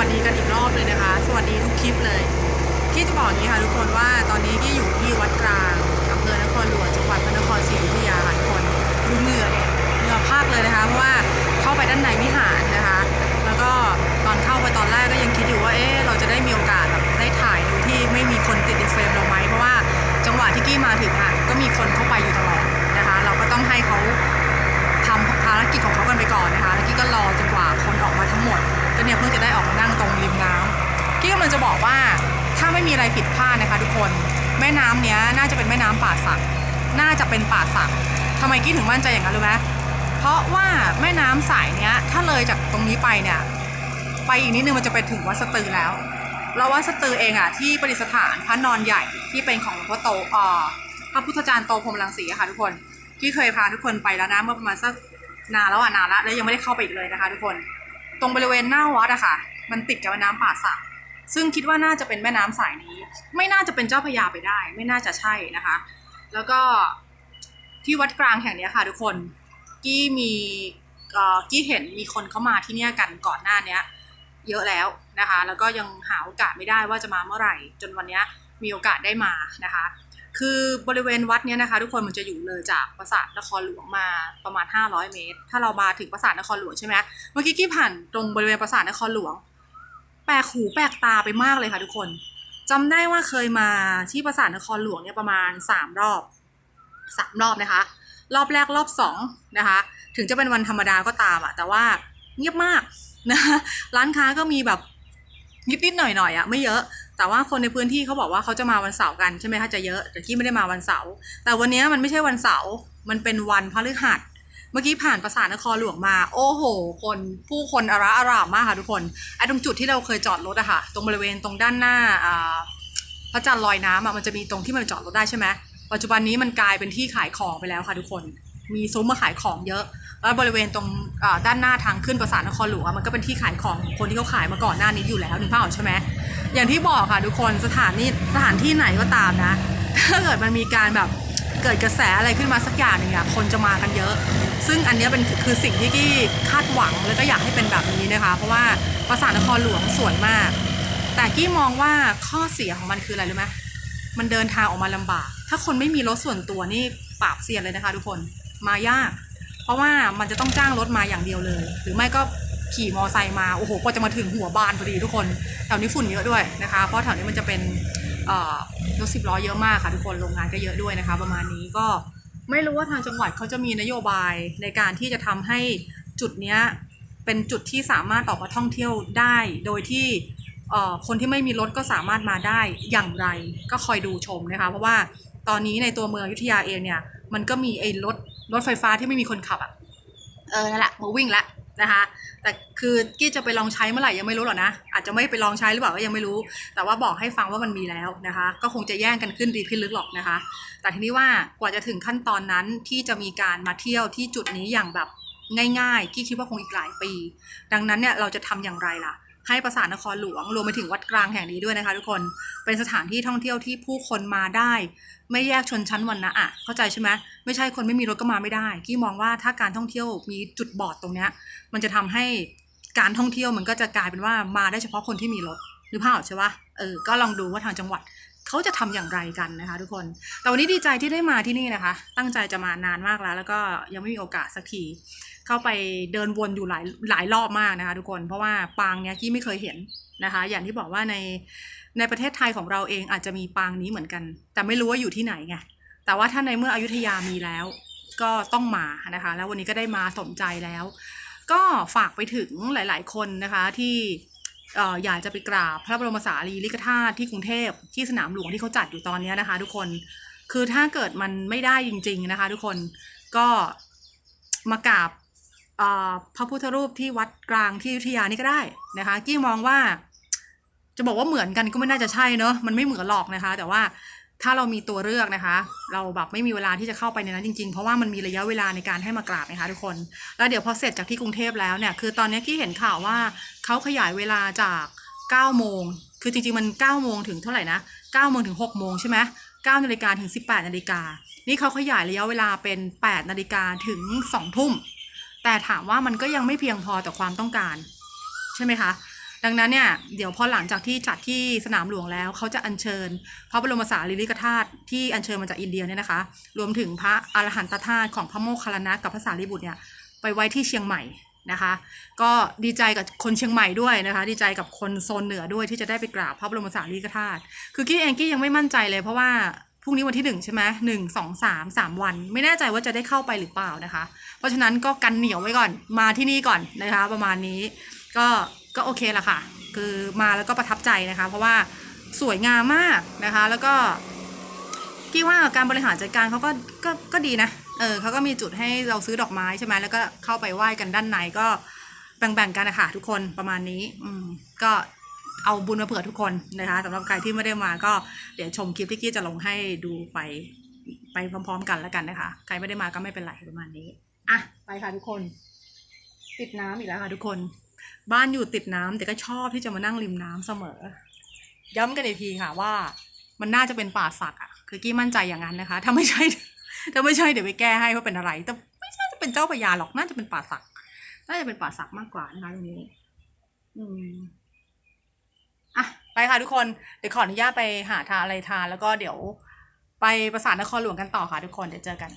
วัสดีกันอีกรอบเลยนะคะ สวัสดีทุกคลิปเลยที่จะบอกนี้ค่ะทุกคนว่าตอนนี้ที่อยู่ที่วัดกลางอำเภอนครหลวงจังหวัดพระนครศรีอยุธยาค่ะทุกคนดูเหงื่อเนี่ยเหงื่อพากเลยนะคะ เพราะว่าเข้าไปด้านในวิหารนะคะ แล้วก็ตอนเข้าไปตอนแรกก็ยังคิดอยู่ว่าเอ๊ะเราจะได้มีโอกาสแบบได้ถ่ายโดยที่ไม่มีคนติดในเฟรมเราไหมเพราะว่าจังหวะที่กี้มาถึงอะก็มีคนเข้าไปอยู่ตลอดนะคะ เราก็ต้องให้เขา กิจของเขากันไปก่อนนะคะแล้วกี้ก็รอจนกว่าคนออกมาทั้งหมดก็เนี่ยเพิ่งจะได้ออกมานั่งตรงริมน้ำกี้กำลังจะบอกว่าถ้าไม่มีอะไรผิดพลาดนะคะทุกคนแม่น้ำเนี้ยน่าจะเป็นแม่น้ำป่าสักน่าจะเป็นป่าสักทำไมกี้ถึงมั่นใจอย่างนั้นรู้ไหมเพราะว่าแม่น้ำสายเนี้ยถ้าเลยจากตรงนี้ไปเนี่ยไปอีกนิดนึงมันจะไปถึงวัดสตือแล้วแล้ววัดสตือเองอะที่ประดิษฐานพระนอนใหญ่ที่เป็นของหลวงพ่อโตอ่อพระพุทธจารย์โตพรมรังสีอะค่ะทุกคนที่เคยพาทุกคนไปแล้วนะเมื่อประมาณสัก นานแล้วอะนานละแล้วยังไม่ได้เข้าไปอีกเลยนะคะ ทุกคนตรงบริเวณหน้าวัดอะค่ะ มันติดกับแม่น้ำป่าสักซึ่งคิดว่าน่าจะเป็นแม่น้ำสายนี้ ไม่น่าจะเป็นเจ้าพระยาไปได้ ไม่น่าจะใช่นะคะ แล้วก็ที่วัดกลางแห่งนี้ค่ะ ทุกคนกี้มีกี้เห็นมีคนเข้ามาที่เนี่ยกันก่อนหน้าเนี้ย เยอะแล้วนะคะ แล้วก็ยังหาโอกาสไม่ได้ว่าจะมาเมื่อไหร่ จนวันนี้มีโอกาสได้มานะคะ คือบริเวณวัดเนี้ยนะคะ ทุกคนมันจะอยู่เลยจากปราสาทนครหลวงมาประมาณ 500 เมตร ถ้าเรามาถึงปราสาทนครหลวงใช่ไหมเมื่อกี้กี้ผ่านตรงบริเวณปราสาทนครหลวง แปลกหูแปลกตาไปมากเลยค่ะทุกคนจำได้ว่าเคยมาที่ปราสาทนครหลวงเนี่ยประมาณ 3 รอบสามรอบนะคะ รอบแรกรอบสองนะคะ ถึงจะเป็นวันธรรมดาก็ตามอะแต่ว่าเงียบมากนะคะร้านค้าก็มีแบบ นิดๆหน่อยๆอะไม่เยอะ แต่ว่าคนในพื้นที่เขาบอกว่าเขาจะมาวันเสาร์กันใช่ไหมคะจะเยอะ แต่กี้ไม่ได้มาวันเสาร์แต่วันนี้มันไม่ใช่วันเสาร์มันเป็นวันพฤหัสเมื่อกี้ผ่านปราสาทนครหลวงมา โอ้โห คนผู้คนอาระอารามมากค่ะทุกคนไอ้ตรงจุดที่เราเคยจอดรถอะค่ะ ตรงบริเวณตรงด้านหน้าอ่าพระจันทร์ลอยน้ำอะมันจะมีตรงที่มันจอดรถได้ใช่ไหมปัจจุบันนี้มันกลายเป็นที่ขายของไปแล้วค่ะทุกคน มีซุ้มมาขายของเยอะ แล้วบริเวณตรงด้านหน้าทางขึ้นปราสาทนครหลวงมันก็เป็นที่ขายของคนที่เขาขายมาก่อนหน้านี้อยู่แล้วนึกภาพออกใช่ไหมอย่างที่บอกค่ะทุกคนสถานนี้สถานที่ไหนก็ตามนะ ถ้าเกิดมันมีการแบบเกิดกระแสอะไรขึ้นมาสักอย่างหนึ่งอะคนจะมากันเยอะ ซึ่งอันนี้เป็นคือสิ่งที่กี้คาดหวังแล้วก็อยากให้เป็นแบบนี้นะคะ เพราะว่าปราสาทนครหลวงสวยมาก แต่กี้มองว่าข้อเสียของมันคืออะไรรู้ไหมมันเดินทางออกมาลำบาก ถ้าคนไม่มีรถส่วนตัวนี่ปราบเซียนเลยนะคะ ทุกคน มายาก เพราะว่ามันจะต้องจ้างรถมาอย่างเดียวเลย หรือไม่ก็ขี่มอไซค์มาโอ้โหกว่าจะมาถึงหัวบานพอดีทุกคนแถวนี้ฝุ่นเยอะด้วยนะคะ เพราะแถวนี้มันจะเป็นรถสิบล้อเยอะมากค่ะทุกคนโรงงานก็เยอะด้วยนะคะ ประมาณนี้ก็ไม่รู้ว่าทางจังหวัดเขาจะมีนโยบายในการที่จะทำให้จุดเนี้ยเป็นจุดที่สามารถออกมาท่องเที่ยวได้ โดยที่คนที่ไม่มีรถก็สามารถมาได้อย่างไรก็คอยดูชมนะคะ เพราะว่าตอนนี้ในตัวเมืองยุทธยาเองเนี่ยมันก็มีไอ้รถ รถไฟฟ้าที่ไม่มีคนขับอะเออนั่นแหละมาวิ่งล้วนะคะแต่คือกี้จะไปลองใช้เมื่อไหร่ยังไม่รู้หรอกนะ อาจจะไม่ไปลองใช้หรือเปล่าก็ยังไม่รู้ แต่ว่าบอกให้ฟังว่ามันมีแล้วนะคะ ก็คงจะแย่งกันขึ้นดีขึ้นลึกหรอกนะคะ แต่ทีนี้ว่ากว่าจะถึงขั้นตอนนั้นที่จะมีการมาเที่ยวที่จุดนี้อย่างแบบง่ายๆ กี้คิดว่าคงอีกหลายปี ดังนั้นเนี่ยเราจะทำอย่างไรล่ะ ให้ประสาทนครหลวง รวมไปถึงวัดกลางแห่งนี้ด้วยนะคะ ทุกคนเป็นสถานที่ท่องเที่ยวที่ผู้คนมาได้ ไม่แยกชนชั้นวรรณะอะเข้าใจใช่ไหมไม่ใช่คนไม่มีรถก็มาไม่ได้กี่มองว่าถ้าการท่องเที่ยวมีจุดบอดตรงเนี้ยมันจะทำให้การท่องเที่ยวมันก็จะกลายเป็นว่ามาได้เฉพาะคนที่มีรถหรือเปล่าใช่ปะเออก็ลองดูว่าทางจังหวัด เขาจะทำอย่างไรกันนะคะ ทุกคน แต่วันนี้ดีใจที่ได้มาที่นี่นะคะ ตั้งใจจะมานานมากแล้ว แล้วก็ยังไม่มีโอกาสสักที เข้าไปเดินวนอยู่หลายหลายรอบมากนะคะ ทุกคน เพราะว่าปางเนี้ยกี้ไม่เคยเห็นนะคะ อย่างที่บอกว่าในในประเทศไทยของเราเองอาจจะมีปางนี้เหมือนกัน แต่ไม่รู้ว่าอยู่ที่ไหนไง แต่ว่าถ้าในเมื่ออยุธยามีแล้วก็ต้องมานะคะ แล้ววันนี้ก็ได้มาสมใจแล้ว ก็ฝากไปถึงหลาย ๆ คนนะคะที่ อยากจะไปกราบพระบรมสารีริกธาตุที่กรุงเทพที่สนามหลวงที่เขาจัดอยู่ตอนนี้นะคะ ทุกคนคือถ้าเกิดมันไม่ได้จริง ๆนะคะ ทุกคนก็มากราบพระพุทธรูปที่วัดกลางที่อยุธยานี่ก็ได้นะคะ กี้มองว่า จะบอกว่าเหมือนกันก็ไม่น่าจะใช่เนอะมันไม่เหมือนหรอกนะคะ แต่ว่า ถ้าเรามีตัวเลือกนะคะ เราแบบไม่มีเวลาที่จะเข้าไปในนั้นจริงๆ เพราะว่ามันมีระยะเวลาในการให้มากราบนะคะทุกคน แล้วเดี๋ยวพอเสร็จจากที่กรุงเทพแล้วเนี่ย คือตอนนี้ที่เห็นข่าวว่าเขาขยายเวลาจาก9โมง คือจริงๆมัน9โมงถึงเท่าไหร่นะ9โมงถึง6โมงใช่ไหม9นาฬิกาถึง 18นาฬิกา นี่เขาขยายระยะเวลาเป็น 8นาฬิกาถึง2ทุ่ม แต่ถามว่ามันก็ยังไม่เพียงพอต่อความต้องการ ใช่ไหมคะ ดังนั้นเนี่ยเดี๋ยวพอหลังจากที่จัดที่สนามหลวงแล้วเขาจะอัญเชิญ พระบรมสารีริกธาตุที่อัญเชิญมาจากอินเดียเนี่ยนะคะ รวมถึงพระอรหันตธาตุของพระโมคคัลลานะกับพระสารีบุตรเนี่ยไปไว้ที่เชียงใหม่นะคะ ก็ดีใจกับคนเชียงใหม่ด้วยนะคะ ดีใจกับคนโซนเหนือด้วยที่จะได้ไปกราบพระบรมสารีริกธาตุคือกี้เองกี้ยังไม่มั่นใจเลยเพราะว่าพรุ่งนี้วันที่หนึ่งใช่ไหมหนึ่งสองสามสามวัน ไม่แน่ใจว่าจะได้เข้าไปหรือเปล่านะคะ เพราะฉะนั้นก็กันเหนียวไว้ก่อนมาที่นี่ก่อนนะคะ ประมาณนี้ก็ ก็โอเคละค่ะ คือมาแล้วก็ประทับใจนะคะ เพราะว่าสวยงามมากนะคะ แล้วก็พี่ว่าการบริหารจัดการเขาก็ก็ก็ดีนะเออเขาก็มีจุดให้เราซื้อดอกไม้ใช่ไหมแล้วก็เข้าไปไหว้กันด้านในก็แบ่งๆกันนะคะทุกคนประมาณนี้ อืมก็เอาบุญมาเผื่อทุกคนนะคะสำหรับใครที่ไม่ได้มาก็เดี๋ยวชมคลิปที่กี้จะลงให้ดูไปไปพร้อม ๆ กันแล้วกันนะคะ ใครไม่ได้มาก็ไม่เป็นไรประมาณนี้อะไปค่ะทุกคน ติดน้ำอีกแล้วค่ะทุกคน บ้านอยู่ติดน้ำแต่ก็ชอบที่จะมานั่งริมน้ำเสมอ ย้ำกันอีกทีค่ะว่ามันน่าจะเป็นป่าสักอะ คือกี้มั่นใจอย่างนั้นนะคะ ถ้าไม่ใช่ ถ้าไม่ใช่เดี๋ยวไปแก้ให้ว่าเป็นอะไร แต่ไม่ใช่จะเป็นเจ้าพญาหรอก น่าจะเป็นป่าสัก น่าจะเป็นป่าสักมากกว่านะคะตรงนี้ อืมอะ ไปค่ะทุกคน เดี๋ยวขออนุญาตไปหาทานอะไรทาน แล้วก็เดี๋ยวไปประสานนครหลวงกันต่อค่ะทุกคน เดี๋ยวเจอกัน